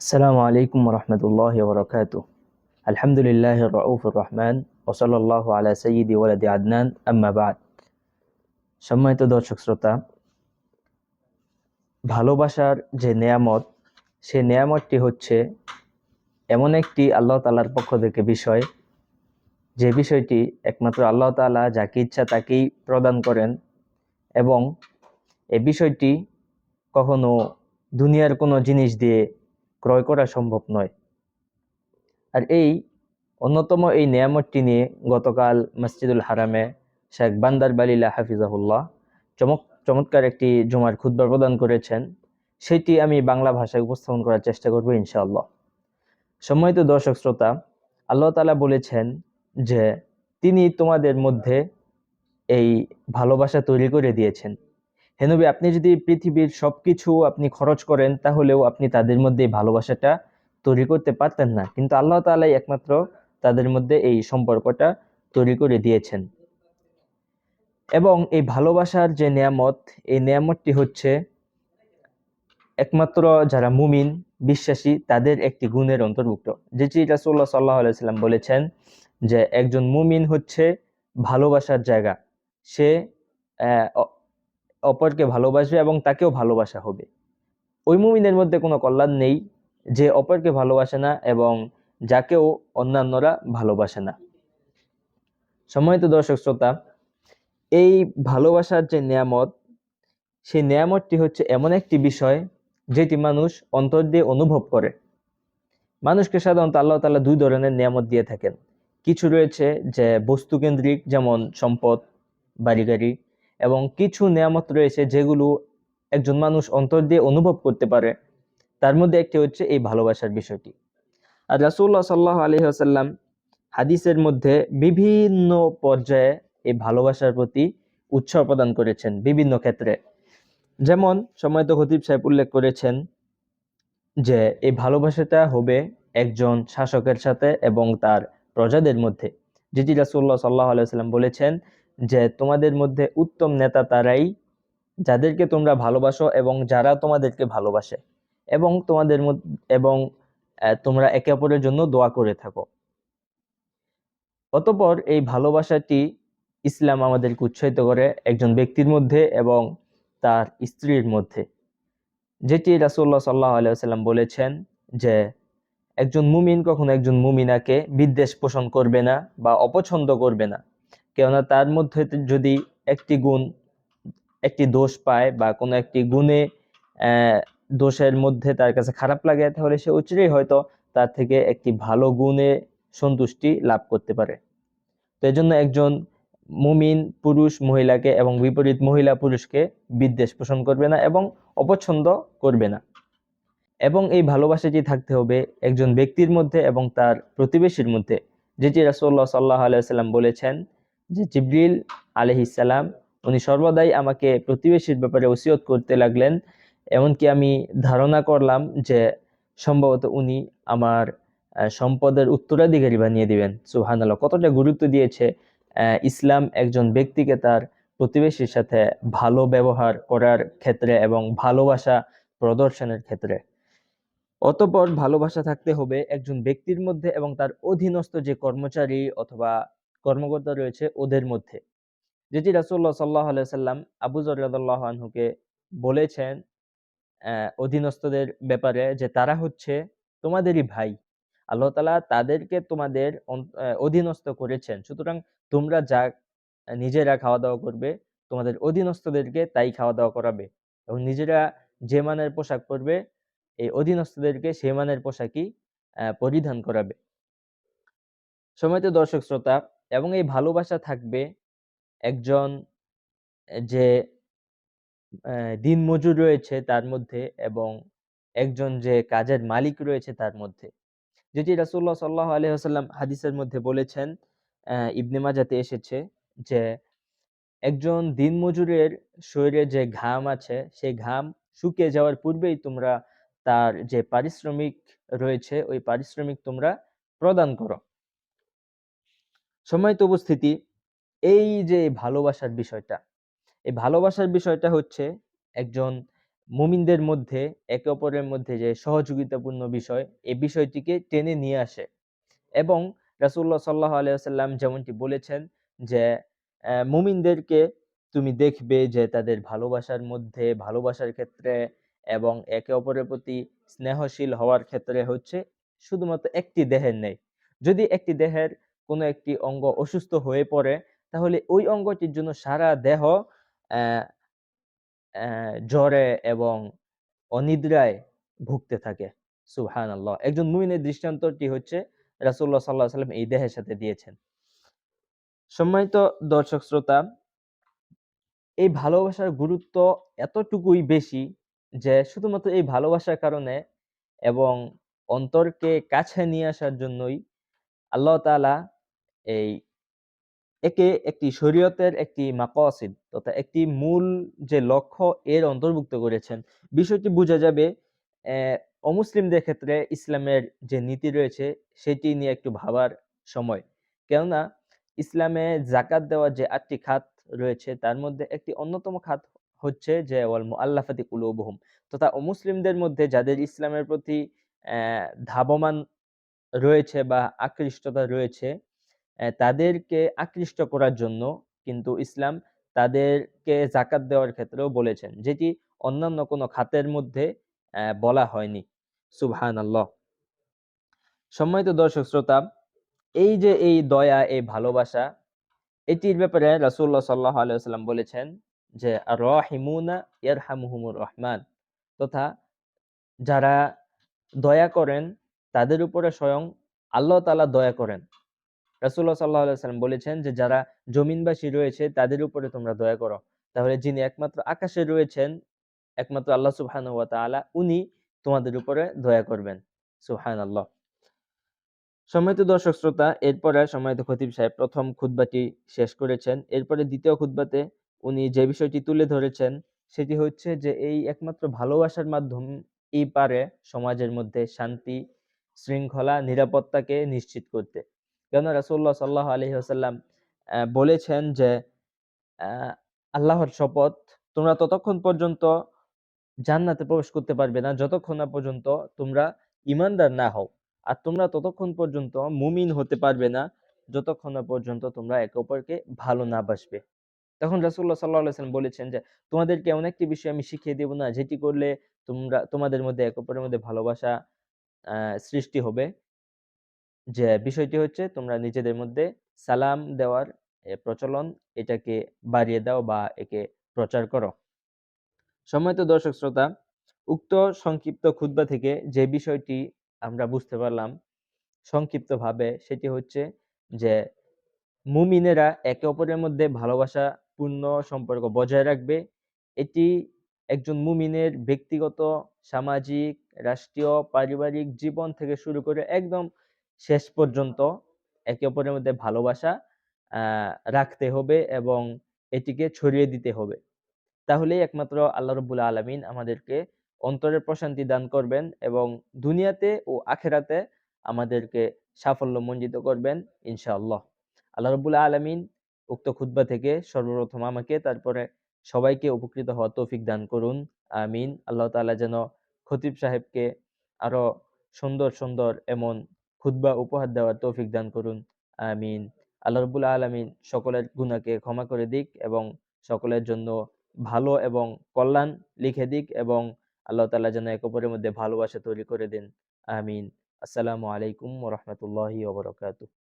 আসসালামু আলাইকুম রহমতুল্লাহ বরকাত আলহামদুলিল্লাহ রউফুর রহমান ওসলাল্লাহ আলা সঈদি ওলাদি আদনান আম্মাবাদ সম্মানিত দর্শক শ্রোতা, ভালোবাসার যে নেয়ামত, সে নেয়ামতটি হচ্ছে এমন একটি আল্লাহ তালার পক্ষ থেকে বিষয়, যে বিষয়টি একমাত্র আল্লাহ তালা যাকে ইচ্ছা তাকেই প্রদান করেন এবং এ বিষয়টি কখনো দুনিয়ার কোনো জিনিস দিয়ে ক্রয় করা সম্ভব নয়। আর এই অন্যতম এই নিয়ামতটি নিয়ে গতকাল মসজিদুল হারামে শেখ বান্দার বালিলা হাফিজাহুল্লাহ চমক চমৎকার একটি জুমার ক্ষুদ্র প্রদান করেছেন। সেটি আমি বাংলা ভাষায় উপস্থাপন করার চেষ্টা করব ইনশাআল্লাহ। সম্মানিত দর্শক শ্রোতা, আল্লাহ তালা বলেছেন যে তিনি তোমাদের মধ্যে এই ভালোবাসা তৈরি করে দিয়েছেন। হেনবি আপনি যদি পৃথিবীর সব কিছু আপনি খরচ করেন, তাহলেও আপনি তাদের মধ্যে ভালোবাসাটা তৈরি করতে পারতেন না। কিন্তু আল্লাহ তালাই একমাত্র তাদের মধ্যে এই সম্পর্কটা তৈরি করে দিয়েছেন। এবং এই ভালোবাসার যে নিয়ামত, এই নিয়ামতটি হচ্ছে একমাত্র যারা মুমিন, বিশ্বাসী, তাদের একটি গুণের অন্তর্ভুক্ত। যেটি রাসুল্লাহ সাল্লাহ আলাইসাল্লাম বলেছেন যে, একজন মুমিন হচ্ছে ভালোবাসার জায়গা। সে অপরকে ভালোবাসবে এবং তাকেও ভালোবাসা হবে। ওই মুমিনের মধ্যে কোনো কল্যাণ নেই যে অপরকে ভালোবাসে না এবং যাকেও অন্যান্যরা ভালোবাসে না। সম্মানিত দর্শক শ্রোতা, এই ভালোবাসার যে নিয়ামত, সেই নিয়ামতটি হচ্ছে এমন একটি বিষয় যেটি মানুষ অন্তর দিয়ে অনুভব করে। মানুষকে সাধারণত আল্লাহ তালা দুই ধরনের নিয়ামত দিয়ে থাকেন। কিছু রয়েছে যে বস্তুকেন্দ্রিক, যেমন সম্পদ বাড়ি গাড়ি এবং কিছু নিয়ামত রয়েছে যেগুলো একজন মানুষ অন্তর দিয়ে অনুভব করতে পারে। তার মধ্যে একটি হচ্ছে এই ভালোবাসার বিষয়টি। আর রাসুল্লাহ সাল্লাহ আলহি আসাল্লাম হাদিসের মধ্যে বিভিন্ন পর্যায়ে এই ভালোবাসার প্রতি উৎসাহ প্রদান করেছেন বিভিন্ন ক্ষেত্রে। যেমন সময়ত খতিব সাহেব উল্লেখ করেছেন যে, এই ভালোবাসাটা হবে একজন শাসকের সাথে এবং তার প্রজাদের মধ্যে, যেটি রাসুল্লাহ সাল্লাহ আলাইসাল্লাম বলেছেন যে তোমাদের মধ্যে উত্তম নেতা তারাই যাদেরকে তোমরা ভালোবাসো এবং যারা তোমাদেরকে ভালোবাসে এবং তোমাদের এবং তোমরা একে অপরের জন্য দোয়া করে থাকো। অতপর এই ভালোবাসাটি ইসলাম আমাদেরকে উৎসাহিত করে একজন ব্যক্তির মধ্যে এবং তার স্ত্রীর মধ্যে। যেটি রাসুল্লাহ সাল্লাহ আলাইসাল্লাম বলেছেন যে, একজন মুমিন কখনো একজন মুমিনাকে বিদ্বেষ পোষণ করবে না বা অপছন্দ করবে না। কেননা তার মধ্যে যদি একটি গুণ, একটি দোষ পায় বা কোনো একটি গুণে দোষের মধ্যে তার কাছে খারাপ লাগে, তাহলে সে উচিতই হয়তো তার থেকে একটি ভালো গুণে সন্তুষ্টি লাভ করতে পারে। তো জন্য একজন মুমিন পুরুষ মহিলাকে এবং বিপরীত মহিলা পুরুষকে বিদ্বেষ পোষণ করবে না এবং অপছন্দ করবে না। এবং এই ভালোবাসাটি থাকতে হবে একজন ব্যক্তির মধ্যে এবং তার প্রতিবেশীর মধ্যে। যেটি রাসোল্লা সাল্লাহ আলাইসাল্লাম বলেছেন যে জিবরিল আলহিসাল্লাম উনি সর্বদাই আমাকে প্রতিবেশীর ব্যাপারে ওসিয়ত করতে লাগলেন, এমনকি আমি ধারণা করলাম যে সম্ভবত উনি আমার সম্পদের উত্তরাধিকারী বানিয়ে দিবেন। সুহান আল্লাহ কতটা গুরুত্ব দিয়েছে ইসলাম একজন ব্যক্তিকে তার প্রতিবেশীর সাথে ভালো ব্যবহার করার ক্ষেত্রে এবং ভালোবাসা প্রদর্শনের ক্ষেত্রে। অতপর ভালোবাসা থাকতে হবে একজন ব্যক্তির মধ্যে এবং তার অধীনস্থ যে কর্মচারী অথবা কর্মকর্তা রয়েছে ওদের মধ্যে। যেটি রাসুল্লাহ সাল্লাহ সাল্লাম আবু জরাদাল্লাহ আনহুকে বলেছেন অধীনস্থদের ব্যাপারে যে তারা হচ্ছে তোমাদেরই ভাই। আল্লাহ তালা তাদেরকে তোমাদের অধীনস্থ করেছেন। সুতরাং তোমরা যা নিজেরা খাওয়া দাওয়া করবে, তোমাদের অধীনস্থদেরকে তাই খাওয়া দাওয়া করাবে। এবং নিজেরা যে মানের পোশাক পরবে, এই অধীনস্থদেরকে সে মানের পোশাকই পরিধান করাবে। সময়ত দর্শক শ্রোতা এবং এই ভালোবাসা থাকবে একজন যে দিন মজুর রয়েছে তার মধ্যে এবং একজন যে, কাজের মালিক রয়েছে তার মধ্যে। যেটি রাসুল্লাহ সাল্লাহ আলহাম হাদিসের মধ্যে বলেছেন ইবনে মাজাতে এসেছে যে, একজন দিন মজুরের শরীরে যে ঘাম আছে, সেই ঘাম শুকিয়ে যাওয়ার পূর্বেই তোমরা তার যে, পারিশ্রমিক রয়েছে, ওই পারিশ্রমিক তোমরা প্রদান করো। সময়ত উপস্থিতি, এই যে ভালোবাসার বিষয়টা, এই ভালোবাসার বিষয়টা হচ্ছে একজন মুমিনদের মধ্যে, একে অপরের মধ্যে যে সহযোগিতাপূর্ণ বিষয় এই বিষয়টিকে টেনে নিয়ে আসে। এবং রাসূলুল্লাহ সাল্লাহ আলাইসাল্লাম যেমনটি বলেছেন যে মুমিনদেরকে তুমি দেখবে যে তাদের ভালোবাসার মধ্যে, ভালোবাসার ক্ষেত্রে এবং একে অপরের প্রতি স্নেহশীল হওয়ার ক্ষেত্রে হচ্ছে শুধুমাত্র একটি দেহের নেই। যদি একটি দেহের কোনো একটি অঙ্গ অসুস্থ হয়ে পড়ে, তাহলে ওই অঙ্গটির জন্য সারা দেহ জ্বরে এবং অনিদ্রায় ভুগতে থাকে। সুবহান আল্লাহ একজন মুমিনের দৃষ্টান্তটি হচ্ছে রাসূলুল্লাহ সাল্লাহ সাল্লাম এই দেহের সাথে দিয়েছেন। সম্মানিত দর্শক শ্রোতা, এই ভালোবাসার গুরুত্ব এতটুকুই বেশি যে শুধুমাত্র এই ভালোবাসার কারণে এবং অন্তরকে কাছে নিয়ে আসার জন্যই আল্লাহ তাআলা এই একে একটি শরীয়তের একটি মাকাসিদ, তথা একটি মূল যে লক্ষ্য এর অন্তর্ভুক্ত করেছেন। বিষয়টি বোঝা যাবে অমুসলিমদের ক্ষেত্রে ইসলামের যে নীতি রয়েছে, সেটি নিয়ে একটু ভাবার সময়। কেননা, ইসলামে জাকাত দেওয়ার যে আটটি খাত রয়েছে, তার মধ্যে একটি অন্যতম খাত হচ্ছে যে, ওয়াল মুআল্লাফাতি কুলুবুহুম, তথা অমুসলিমদের মধ্যে যাদের ইসলামের প্রতি ধাবমান রয়েছে বা আকৃষ্টতা রয়েছে তাদেরকে আকৃষ্ট করার জন্য কিন্তু ইসলাম তাদেরকে জাকাত দেওয়ার ক্ষেত্রেও বলেছেন, যেটি অন্যান্য কোনো খাতের মধ্যে বলা হয়নি। সুবহান আল্লাহ সম্মানিত দর্শক শ্রোতা, এই যে এই দয়া, এই ভালোবাসা, এটির ব্যাপারে রাসূলুল্লাহ সাল্লাল্লাহু আলাইহি ওয়াসাল্লাম বলেছেন যে রাহিমুনা ইয়ারহামুহুমুর রহমান তথা যারা দয়া করেন, তাদের উপরে স্বয়ং আল্লাহ তালা দয়া করেন। রাসূলুল্লাহ সাল্লাল্লাহু আলাইহি ওয়াসাল্লাম বলেছেন যে, যারা জমিনবাসী রয়েছে, তাদের উপরে তোমরা দয়া করো। তাহলে যিনি একমাত্র আকাশে রয়েছেন, একমাত্র আল্লাহ সুবহানাহু ওয়া তাআলা, উনি তোমাদের উপরে দয়া করবেন। সুবহানাল্লাহ। সম্মানিত দর্শক শ্রোতা, এরপরে সম্মানিত খতিব সাহেব প্রথম খুতবাটি শেষ করেছেন। এরপরে দ্বিতীয় খুতবাতে উনি যে বিষয়টি তুলে ধরেছেন, সেটি হচ্ছে যে, এই একমাত্র ভালোবাসার মাধ্যম এই পারে সমাজের মধ্যে শান্তি, শৃঙ্খলা, নিরাপত্তাকে নিশ্চিত করতে। কেন রাসূলুল্লাহ সাল্লাহ আলহি আসাল্লাম বলেছেন যে আল্লাহর শপথ তোমরা ততক্ষণ পর্যন্ত জান্নাতে প্রবেশ করতে পারবে না, যতক্ষণ না পর্যন্ত তোমরা ইমানদার না হও। আর তোমরা ততক্ষণ পর্যন্ত মুমিন হতে পারবে না, যতক্ষণ না পর্যন্ত তোমরা একে অপরকে ভালো না বাসবে। তখন আলাইহি ওয়াসাল্লাম বলেছেন যে, তোমাদেরকে এমন একটি বিষয় আমি শিখিয়ে দেব না, যেটি করলে তোমরা, তোমাদের মধ্যে একে অপরের মধ্যে ভালোবাসা সৃষ্টি হবে। যে, বিষয়টি হচ্ছে তোমরা নিজেদের মধ্যে সালাম দেওয়ার প্রচলন এটাকে বাড়িয়ে দাও বা একে প্রচার করো। সম্মানিত দর্শক শ্রোতা, উক্ত সংক্ষিপ্ত খুতবা থেকে যে বিষয়টি আমরা বুঝতে পারলাম সংক্ষিপ্তভাবে সেটি হচ্ছে যে, মুমিনেরা একে অপরের মধ্যে ভালোবাসা পূর্ণ সম্পর্ক বজায় রাখবে। এটি একজন মুমিনের ব্যক্তিগত, সামাজিক, রাষ্ট্রীয়, পারিবারিক জীবন থেকে শুরু করে একদম শেষ পর্যন্ত একে অপরের মধ্যে ভালোবাসা রাখতে হবে এবং এটিকে ছড়িয়ে দিতে হবে। তাহলেই একমাত্র আল্লাহ রব্বুল আলমিন আমাদেরকে অন্তরের প্রশান্তি দান করবেন এবং দুনিয়াতে ও আখেরাতে আমাদেরকে সাফল্য মঞ্জিত করবেন ইনশাআল্লাহ। আল্লাহ রব্বুল আলমিন উক্ত খুতবা থেকে সর্বপ্রথম আমাকে, তারপরে সবাইকে উপকৃত হওয়া তৌফিক দান করুন। আমিন। আল্লাহ তালা যেন খতিব সাহেবকে আরও সুন্দর সুন্দর এমন খুতবা উপহার দেওয়ার তৌফিক দান করুন। আমিন। আল্লাহ রবুল আলমিন সকলের গুণাকে ক্ষমা করে দিক এবং সকলের জন্য ভালো এবং কল্যাণ লিখে দিক এবং আল্লাহ তালা যেন এক অপরের মধ্যে ভালোবাসা তৈরি করে দেন। আমিন। আসসালামু আলাইকুম রহমতুল্লাহি বারাকাতুহু।